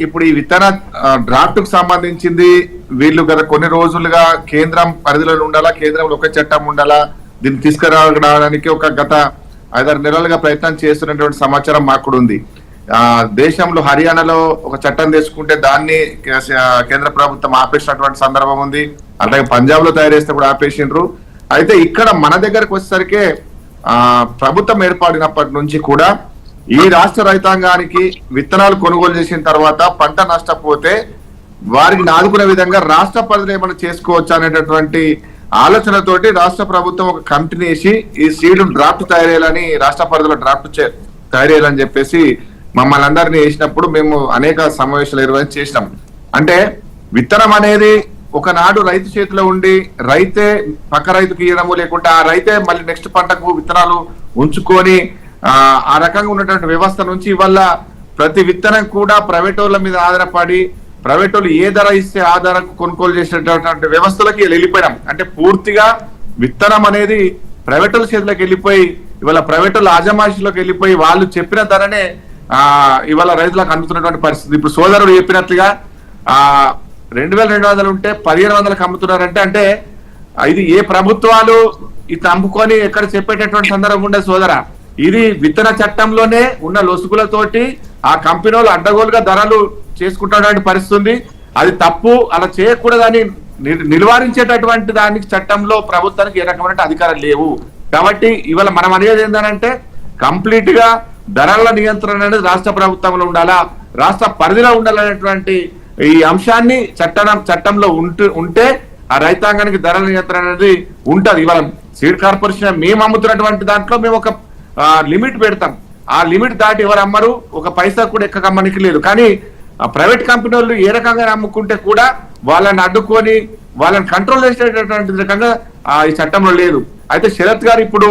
ఇప్పుడు ఈ విత్తన డ్రాఫ్ట్కు సంబంధించింది వీళ్ళు గత కొన్ని రోజులుగా కేంద్రం పరిధిలో ఉండాలా కేంద్రంలో ఒక చట్టం ఉండాలా దీన్ని తీసుకురావడానికి ఒక గత ఐదారు నెలలుగా ప్రయత్నం చేస్తున్నటువంటి సమాచారం మాకు కూడా ఉంది ఆ దేశంలో హర్యానాలో ఒక చట్టం తీసుకుంటే దాన్ని కే- కేంద్ర ప్రభుత్వం ఆపేసినటువంటి సందర్భం ఉంది. అలాగే పంజాబ్లో తయారు చేస్తే కూడా ఆపేసిండ్రు. అయితే ఇక్కడ మన దగ్గరకు వచ్చేసరికి ఆ ప్రభుత్వం ఏర్పడినప్పటి నుంచి కూడా ఈ రాష్ట్ర రైతాంగానికి విత్తనాలు కొనుగోలు చేసిన తర్వాత పంట నష్టపోతే వారికి ఆదుకునే విధంగా రాష్ట్ర పరిధిలో ఏమైనా చేసుకోవచ్చు అనేటటువంటి ఆలోచనతోటి రాష్ట్ర ప్రభుత్వం ఒక కమిటీని వేసి ఈ సీడ్ డ్రాఫ్ట్ తయారేయాలని రాష్ట్ర పరిధిలో డ్రాఫ్ట్ చే- తయారేయాలని చెప్పేసి మమ్మల్ని అందరినీ వేసినప్పుడు మేము అనేక సమావేశాలు నిర్వహించి చేసినాం. అంటే విత్తనం అనేది ఒకనాడు రైతు చేతిలో ఉండి రైతే పక్క రైతుకి ఇవ్వడము లేకుంటే ఆ రైతే మళ్ళీ నెక్స్ట్ పంటకు విత్తనాలు ఉంచుకొని ఆ రకంగా ఉన్నటువంటి వ్యవస్థ నుంచి ఇవాళ ప్రతి విత్తనం కూడా ప్రైవేట్ వాళ్ళ మీద ఆధారపడి ప్రైవేట్ వాళ్ళు ఏ ధర ఇస్తే ఆ ధరకు కొనుగోలు చేసేటటువంటి వ్యవస్థలకి వెళ్ళిపోయినాం. అంటే పూర్తిగా విత్తనం అనేది ప్రైవేట్ వాళ్ళ చేతిలోకి వెళ్ళిపోయి ఇవాళ ప్రైవేట్ వాళ్ళ వెళ్ళిపోయి వాళ్ళు చెప్పిన ధరనే ఆ ఇవాళ రైతులకు అందుతున్నటువంటి పరిస్థితి. ఇప్పుడు సోదరుడు చెప్పినట్లుగా ఆ రెండు వేల రెండు వందలు ఉంటే పదిహేను వందలకు అమ్ముతున్నారంటే అంటే ఇది ఏ ప్రభుత్వాలు ఇది అమ్ముకొని ఎక్కడ చెప్పేటటువంటి సందర్భం ఉండే సోదర. ఇది విత్తన చట్టంలోనే ఉన్న లొసుగులతోటి ఆ కంపెనీ వాళ్ళు అడ్డగోలుగా ధరలు చేసుకుంటున్నటువంటి పరిస్థితి ఉంది. అది తప్పు అలా చేయకూడదని ని- దానికి చట్టంలో ప్రభుత్వానికి ఏ రకమైన అధికారం లేవు. కాబట్టి ఇవాళ మనం అనేది ఏంటంటే కంప్లీట్గా ధరల నియంత్రణ అనేది రాష్ట్ర ప్రభుత్వంలో ఉండాలా రాష్ట్ర పరిధిలో ఉండాలనేటువంటి ఈ అంశాన్ని చట్టం చట్టంలో ఉంటూ ఉంటే ఆ రైతాంగానికి ధరల నియంత్రణ అనేది ఉంటది. ఇవాళ సీడ్ కార్పొరేషన్ మేము అమ్ముతున్నటువంటి దాంట్లో మేము ఒక లిమిట్ పెడతాం. ఆ లిమిట్ దాటి ఎవరు అమ్మరు? ఒక పైసా కూడా ఎక్క అమ్మనికి లేదు. కానీ ప్రైవేట్ కంపెనీ వాళ్ళు ఏ రకంగా అమ్ముకుంటే కూడా వాళ్ళని అడ్డుకొని వాళ్ళని కంట్రోల్ చేసేటటువంటి రకంగా ఆ, ఈ చట్టంలో లేదు. అయితే శరత్ గారు ఇప్పుడు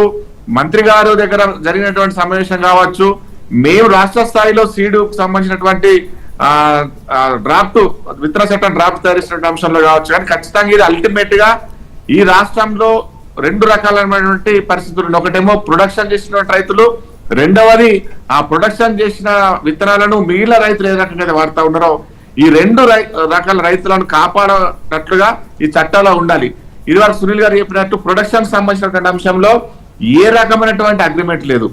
మంత్రి గారు దగ్గర జరిగినటువంటి సమావేశం కావచ్చు మేము రాష్ట్ర స్థాయిలో సీడు సంబంధించినటువంటి ఆ, డ్రాఫ్ట్ విత్తన చట్టం డ్రాఫ్ట్ తయారు అంశంలో కావచ్చు. కానీ ఖచ్చితంగా ఇది అల్టిమేట్గా ఈ రాష్ట్రంలో రెండు రకాలైనటువంటి పరిస్థితులు ఒకటేమో ప్రొడక్షన్ చేసిన రైతులు రెండవది ఆ ప్రొడక్షన్ చేసిన విత్తనాలను మిగిలిన రైతులు ఏ రకంగా వాడుతూ ఉన్నారో ఈ రెండు రై- రకాల రైతులను కాపాడనట్లుగా ఈ చట్టంలో ఉండాలి. ఇది వారు సునీల్ గారు చెప్పినట్టు ప్రొడక్షన్ సంబంధించినటువంటి అంశంలో ఏ రకమైనటువంటి అగ్రిమెంట్ లేదు.